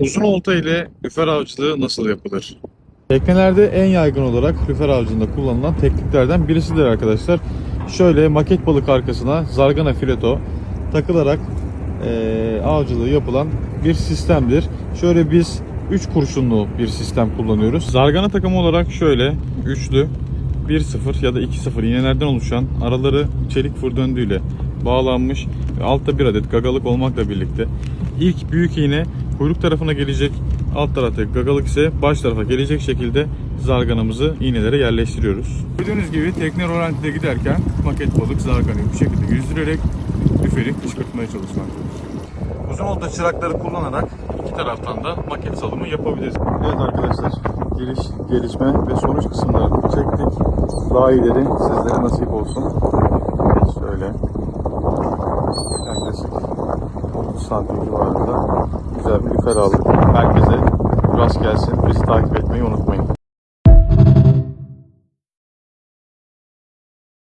Uzun olta ile lüfer avcılığı nasıl yapılır? Teknelerde en yaygın olarak lüfer avcılığında kullanılan tekniklerden birisidir arkadaşlar. Şöyle maket balık arkasına zargana fileto takılarak eee, avcılığı yapılan bir sistemdir. Şöyle biz 3 kurşunlu bir sistem kullanıyoruz. Zargana takımı olarak şöyle üçlü 1-0 ya da 2-0 iğnelerden oluşan araları çelik fır döndüğüyle bağlanmış ve altta bir adet gagalık olmakla birlikte ilk büyük iğne kuyruk tarafına gelecek alt taraftaki gagalık ise baş tarafa gelecek şekilde zarganamızı iğnelere yerleştiriyoruz. Gördüğünüz gibi tekne rolantide giderken maket balık zarganayı bu şekilde yüzdürerek lüferi kışkırtmaya çalışmaktadır. Uzun olta çırakları kullanarak iki taraftan da maket salımı yapabiliriz. Evet arkadaşlar giriş, gelişme ve sonuç kısımlarını çektik. Daha iyileri sizlere nasip olsun. Şöyle yaklaşık 30 santim civarında aldık. Herkese rast gelsin. Bizi takip etmeyi unutmayın.